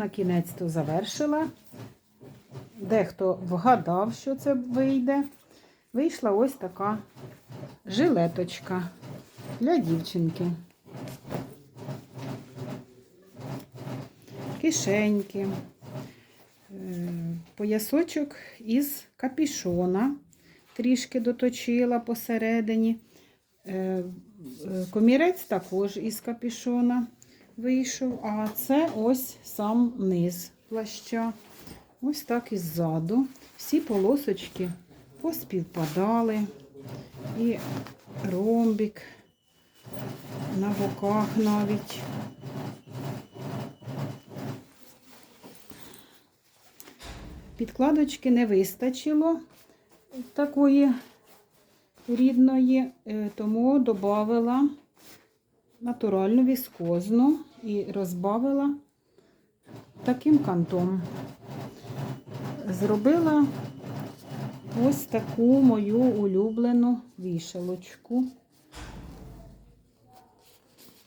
на кінець то завершила. Дехто вгадав, що це вийде. Вийшла ось така жилеточка для дівчинки. Кишеньки, е, поясочок із капішона, трішки доточила посередині. Е, е, Комірець також із капішона вийшов, а це ось сам низ плаща. Ось так і ззаду. Всі полосочки поспівпадали. І ромбик на боках навіть. Підкладочки не вистачило такої рідної, е, тому додала натуральну віскозну і розбавила таким кантом. Зробила ось таку мою улюблену вішалочку.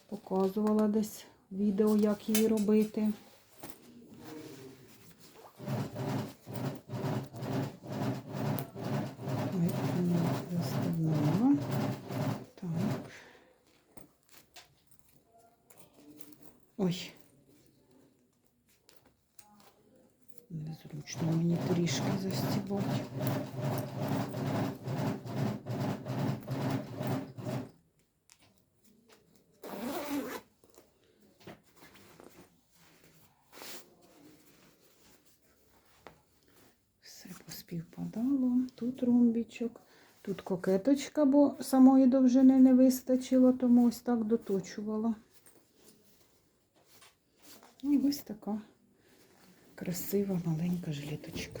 Показувала десь відео, як її робити. Ой, вона розставляла. Так. Ой. Незручно мені трішки застібати. Все поспівпадало. Тут ромбічок, тут кокеточка, бо самої довжини не вистачило, тому ось так доточувала. І ось така красива маленька жилеточка.